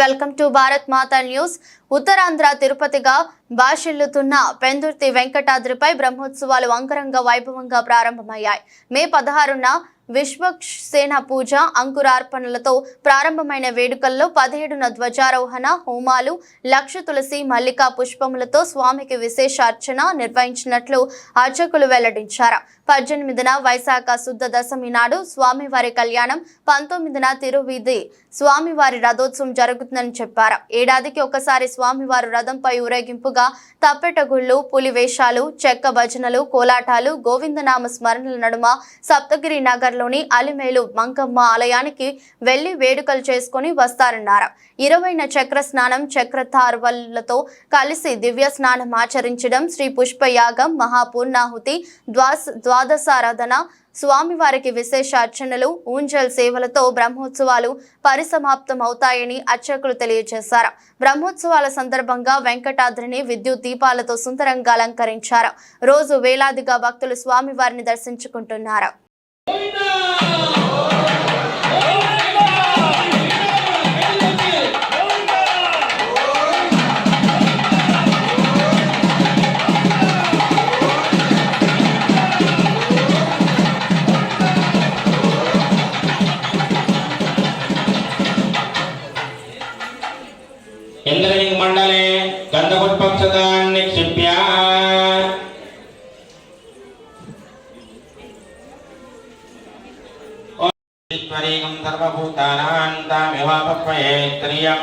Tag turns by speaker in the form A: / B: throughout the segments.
A: Welcome to Bharat Mata news. Uttarandhra తిరుపతిగా భాషిల్లుతున్న పెందుర్తి వెంకటాద్రిపై బ్రహ్మోత్సవాలు అంగరంగ వైభవంగా ప్రారంభమయ్యాయి. మే పదహారున విశ్వక్సేన పూజ అంకురార్పణలతో ప్రారంభమైన వేడుకల్లో పదిహేడున ధ్వజారోహణ హోమాలు లక్ష తులసి మల్లికా పుష్పములతో స్వామికి విశేష అర్చన నిర్వహించినట్లు అర్చకులు వెల్లడించారు. పద్దెనిమిదిన వైశాఖ శుద్ధ దశమి నాడు స్వామివారి కళ్యాణం పంతొమ్మిదిన తిరువీధి స్వామివారి రథోత్సవం జరుగుతుందని చెప్పారు. ఏడాదికి ఒకసారి స్వామివారు రథంపై ఊరేగింపుగా తప్పెటగుళ్ళు పులి వేషాలు చెక్క భజనలు కోలాటాలు గోవిందనామ స్మరణల నడుమ సప్తగిరి నగర్లోని అలిమేలు మంకమ్మ ఆలయానికి వెళ్ళి వేడుకలు చేసుకుని వస్తారన్నారు. ఇరవైన చక్ర స్నానం చక్రధార్వలతో కలిసి దివ్య స్నానం ఆచరించడం శ్రీ పుష్పయాగం మహాపూర్ణాహుతి ద్వాస్ ద్వాదశారాధన స్వామివారికి విశేష అర్చనలు ఊంజల్ సేవలతో బ్రహ్మోత్సవాలు పరిసమాప్తం అవుతాయని అర్చకులు తెలియజేశారు. బ్రహ్మోత్సవాల సందర్భంగా వెంకటాద్రిని విద్యుత్ దీపాలతో సుందరంగా అలంకరించారు. రోజు వేలాదిగా భక్తులు స్వామివారిని దర్శించుకుంటున్నారు.
B: గంధపుష్పక్షదాన్ని నిక్షిప్య ఈశ్వరీకం సర్వభూతానాంతామివాపక్వయే త్రియం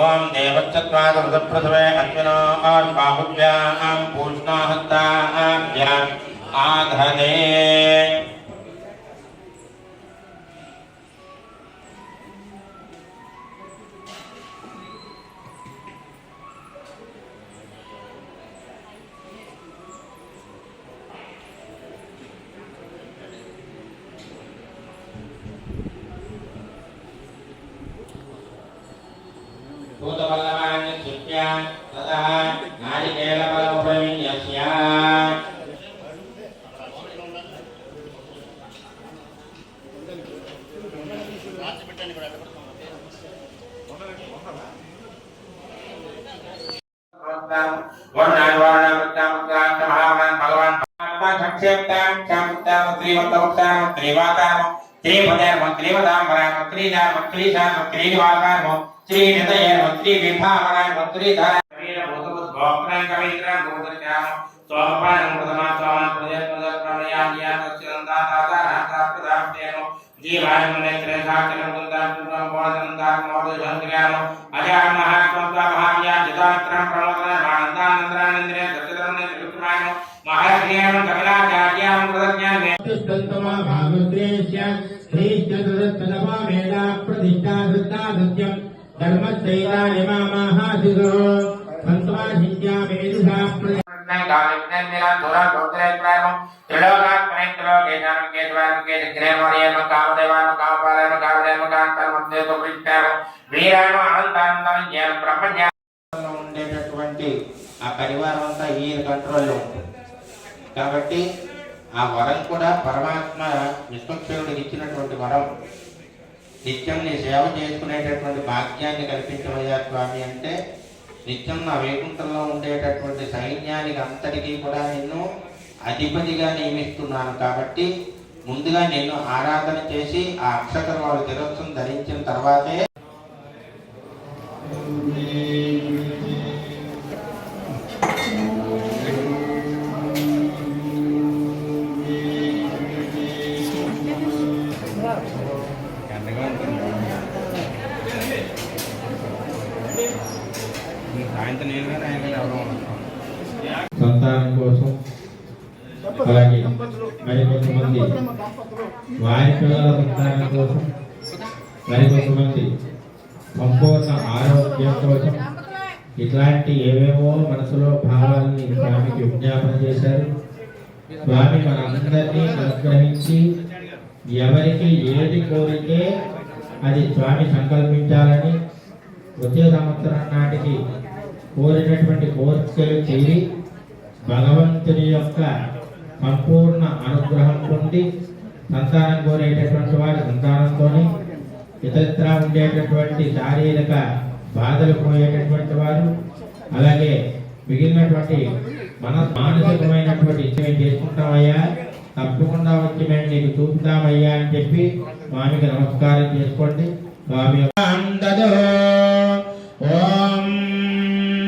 B: ओम देवचत्वादृतप्रथमे अश्विनो बाहुभ्यां पूष्णाहताभ्याम् आधने దాసుదే సవాదిదాపకः తం భాగం చిత్రమీమహే దేవక్షత్వేది పూజ్యన్యదాయ ఓం దేవచ్చత్వాదృతప్రథమే అశ్వినో బాహుభ్యాం పూష్ణాహత్తాభ్యాం ఆధనే భూతపల్లవాన్ని క్షిప్య తదా నారికేళఫలోపవిన్యస్య మహాజ్ఞానం కమలాచార్యాం కృతజ్ఞానం
C: स्तन्तमा भागवत्रेश्य ह्रीश्चतुरस्तनमा वेदा प्रतिष्ठा धृता सत्यम् धर्मश्चैतानिमामाहासितो सन्तमा मेधुषा
B: ఉండేటటువంటి ఆ పరివారం అంతా ఈయన కంట్రోల్లో ఉంటుంది కాబట్టి ఆ వరం కూడా పరమాత్మ విష్ణుక్షరుడికి ఇచ్చినటువంటి వరం. నిత్యం నీ సేవ చేసుకునేటటువంటి భాగ్యాన్ని కల్పించమయ్యా స్వామి అంటే నిత్యం నా వైకుంఠంలో ఉండేటటువంటి సైన్యానికి అంతటికీ కూడా నిన్ను అధిపతిగా నియమిస్తున్నాను కాబట్టి ముందుగా నిన్ను ఆరాధన చేసి ఆ అక్షతర వాళ్ళు తిరోత్సం ధరించిన తర్వాతే సాయంత్రం నేను కానీ ఆయన కానీ ఎవరో
C: సంతానం కోసం అలాగే మరి కొంతమంది వారి పిల్లల సంతానం కోసం మరి కొంతమంది సంపూర్ణ ఆరోగ్యం కోసం
B: ఇట్లాంటి ఏవేవో మనసులో భావాలని స్వామికి విజ్ఞాపన చేశారు. స్వామి మనందరినీ అనుగ్రహించి ఎవరికి ఏది కోరితే అది స్వామి సంకల్పించాలని వచ్చే సంవత్సరం నాటికి కోరినటువంటి కోరికలు తీరి భగవంతుని యొక్క సంపూర్ణ అనుగ్రహం పొంది సంతానం కోరేటటువంటి వారి సంతానంతోని ఇతరత్ర ఉండేటటువంటి శారీరక బాధలు పోయేటటువంటి వారు అలాగే మిగిలినటువంటి మన మానసికమైనటువంటి నీకు చూపుతామయ్యా అని చెప్పి స్వామికి నమస్కారం చేసుకోండి. స్వామి